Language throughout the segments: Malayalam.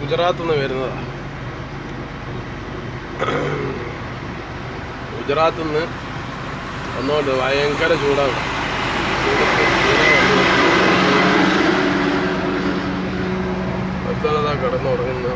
ഗുജറാത്തിൽ നിന്ന് വരുന്നതാണ് ഗുജറാത്തിൽ നിന്ന് വന്നോണ്ട് ഭയങ്കര ചൂടാണ്. ഭർത്താനതാ കിടന്നുറങ്ങുന്ന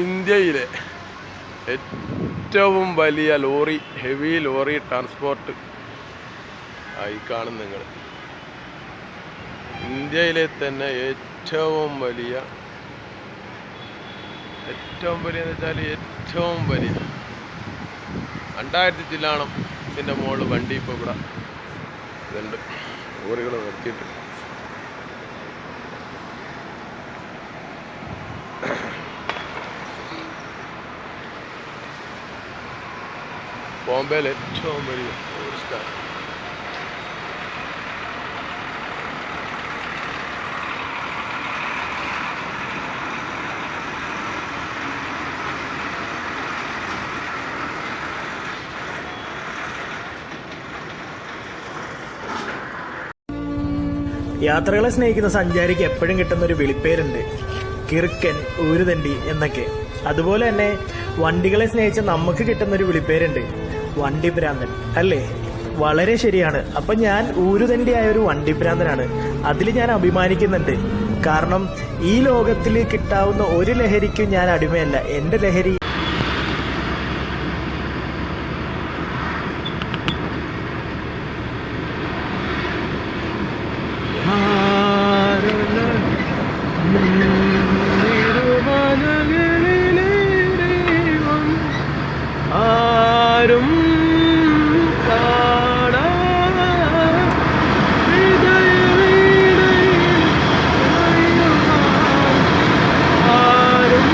ഇന്ത്യയിലെ ഏറ്റവും വലിയ ലോറി ഹെവി ലോറി ട്രാൻസ്പോർട്ട് ആയി കാണും നിങ്ങൾ. ഇന്ത്യയിലെ തന്നെ ഏറ്റവും വലിയ ഏറ്റവും വലിയ എന്ന് വെച്ചാൽ ഏറ്റവും വലിയ. രണ്ടായിരത്തി ചില്ലാണം ഇതിന്റെ മുകളിൽ വണ്ടി ഇപ്പോൾ ഇവിടെ ഇതുണ്ട്. ലോറികൾ നിർത്തിയിട്ട് ബോംബെയിൽ ഏറ്റവും വലിയ ടൂറിസ്റ്റാണ് യാത്രകളെ സ്നേഹിക്കുന്ന സഞ്ചാരിക്ക് എപ്പോഴും കിട്ടുന്ന ഒരു വിളിപ്പേരുണ്ട്. കിറുക്കൻ ഊരുതണ്ടി എന്നൊക്കെ. അതുപോലെ തന്നെ വണ്ടികളെ സ്നേഹിച്ച നമുക്ക് കിട്ടുന്ന ഒരു വിളിപ്പേരുണ്ട്. വണ്ടി ഭ്രാന്തൻ അല്ലേ? വളരെ ശരിയാണ്. അപ്പൊ ഞാൻ ഊരുതണ്ടിയായ ഒരു വണ്ടി ഭ്രാന്തനാണ് അതിൽ ഞാൻ അഭിമാനിക്കുന്നുണ്ട്. കാരണം ഈ ലോകത്തിൽ കിട്ടാവുന്ന ഒരു ലഹരിക്കും ഞാൻ അടിമയല്ല. എന്റെ ലഹരി ആരും കാണാ ആരും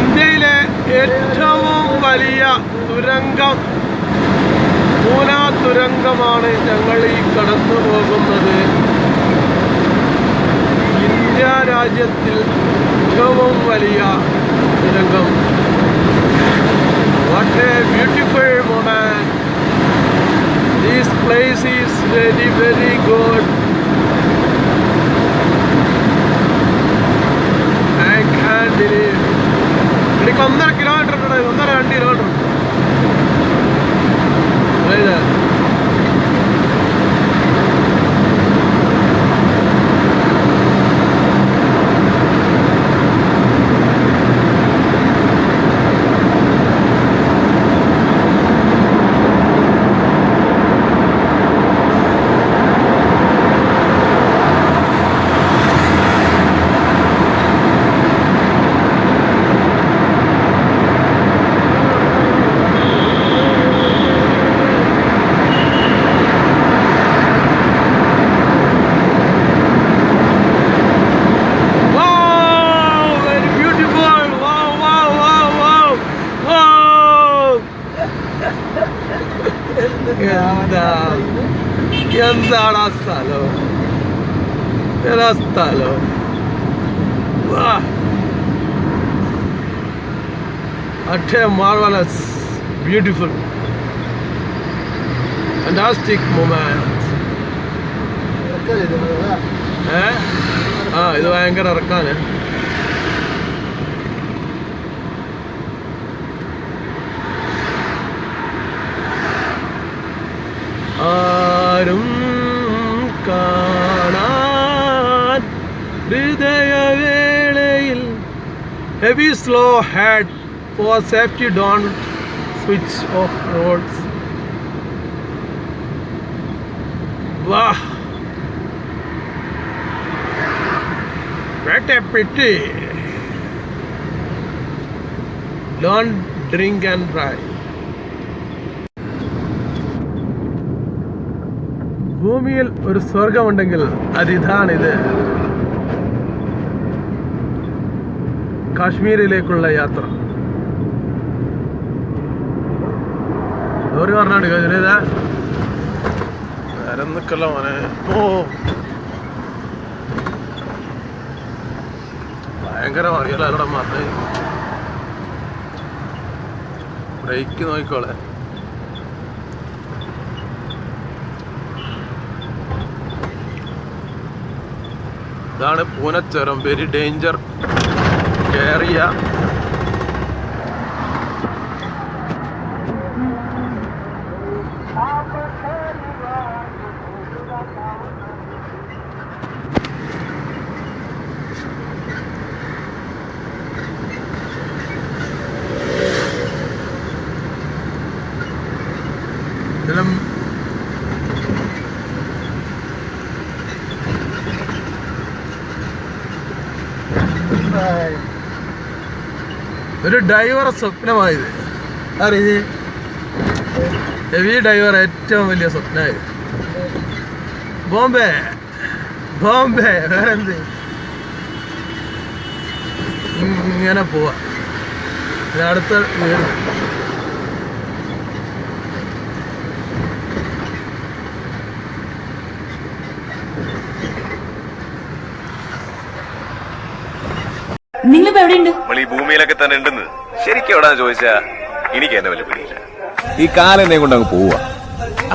ഇന്ത്യയിലെ ഏറ്റവും വലിയ തുരങ്കം മൂലാ തുരങ്കമാണ് ഞങ്ങൾ ഈ കടന്നു പോകുന്നത് ഇന്ത്യ രാജ്യത്തിൽ ഏറ്റവും വലിയ തുരങ്കം. What a beautiful moment these place is very very good I can believe എനിക്ക് ഒന്നര കിലോമീറ്റർ എന്താണ് ആ സ്ഥലം? ഏതാ സ്ഥലം? അക്ഷയ മാർവലസ്. ബ്യൂട്ടിഫുൾ ഫാന്റാസ്റ്റിക് മൊമെന്റ് ഏ? ആ ഇത് ഭയങ്കര ഇറക്കാന് உதய வேளையில் heavy slow head for safety don சுவிட்ச் ஆஃப் ரோட்ஸ் வாஹ் வேட்டைப்பட்டு லேர்ன் ட்ரிங்க் அண்ட் ட்ரைவ் பூமியில் ஒரு சொர்க்கம் உண்டுங்கள் அதுதான் இது. കാശ്മീരിലേക്കുള്ള യാത്ര. ഒരു പറഞ്ഞാണ്ട് കഴിഞ്ഞ വേറെ നിൽക്കല്ല മോനെ. ഓ. ഭയങ്കര മറിയല്ലോടെ മറന്ന്. ബ്രേക്ക് നോക്കിക്കോളെ. ഇതാണ് പൂനച്ചുരം. വെരി ഡേഞ്ചർ ഇതിലും ഒരു ഡ്രൈവറെ സ്വപ്നമായത്. അറിയേ ഹെവി ഡ്രൈവർ ഏറ്റവും വലിയ സ്വപ്നമായത്. ബോംബെ. ബോംബെ. വേറെന്ത്? ഇങ്ങനെ പോവാ. അടുത്ത വീട്. നിങ്ങളിപ്പോ എവിടെയുണ്ട്? നമ്മൾ ഈ ഭൂമിയിലൊക്കെ തന്നെ ഉണ്ടെന്ന് ശരിക്കും എവിടാന്ന് ചോദിച്ചാ എനിക്ക് എന്നെ വലിയ പിടിയില്ല. ഈ കാലെന്നെ കൊണ്ട് അങ്ങ് പോവാ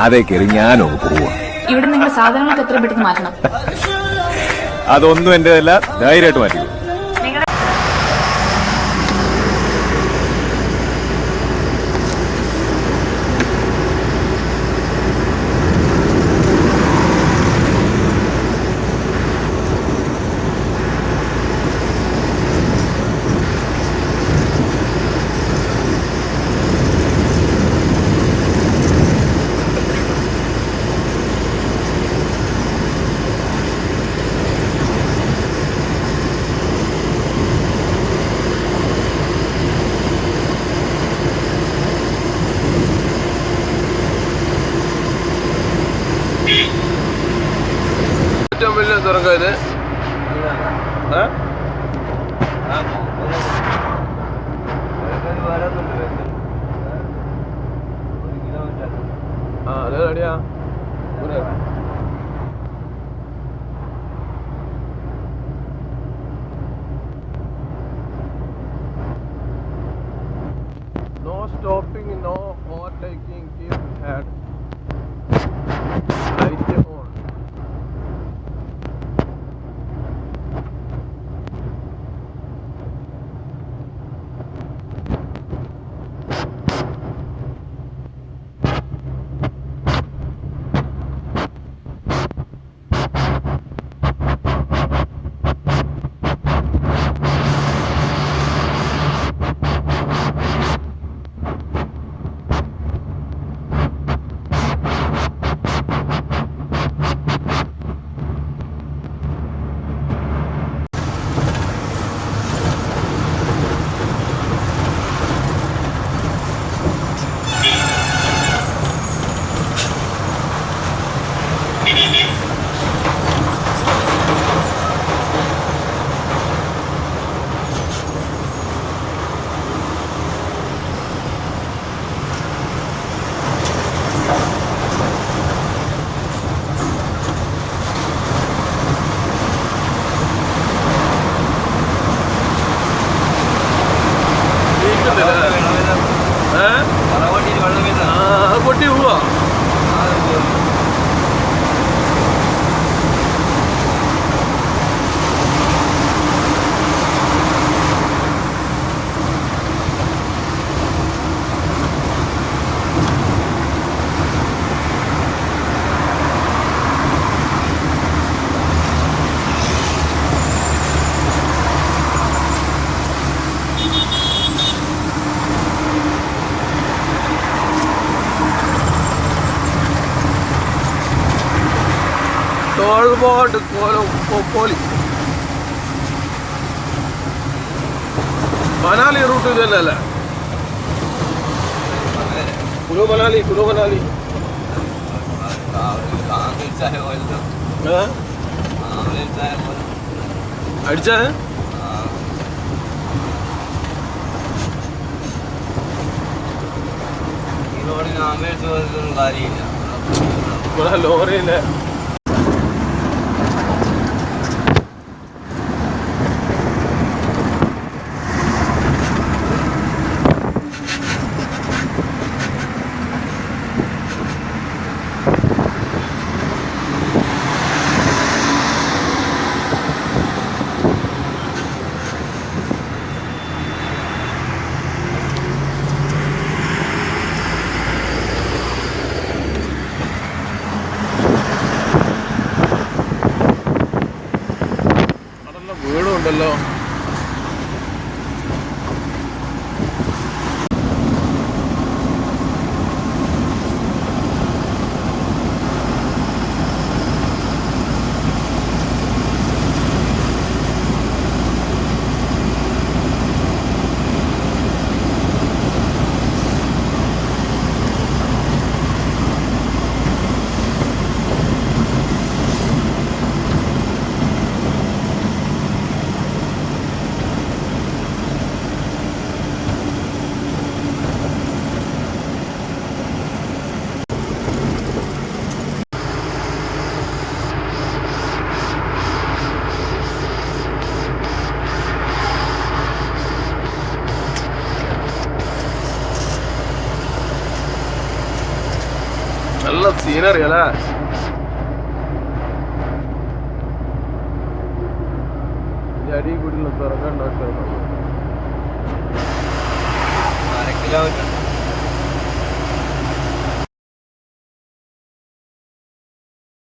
അതേ കയറി ഞാനും അങ്ങ് പോവാ ഇവിടെ നിങ്ങൾ സാധനങ്ങളൊക്കെ എത്ര പെട്ടെന്ന് മാറ്റണം? അതൊന്നും എന്റേതല്ല ധൈര്യമായിട്ട് മാറ്റിക്കോ. ഇത് ഏ? ആ അത് എവിടെയാ ഇവിടെ. No stopping, no overtaking, keep toll board പോലി Manali route ഇത് തന്നെയല്ലേ കുളു മനാലി കുളു മനാലി ഏ? അടിച്ചേ ഇവിടെ നല്ല സീനറി അല്ലേ അടി കൂടി തുറക്കാൻ കിലോമീറ്റർ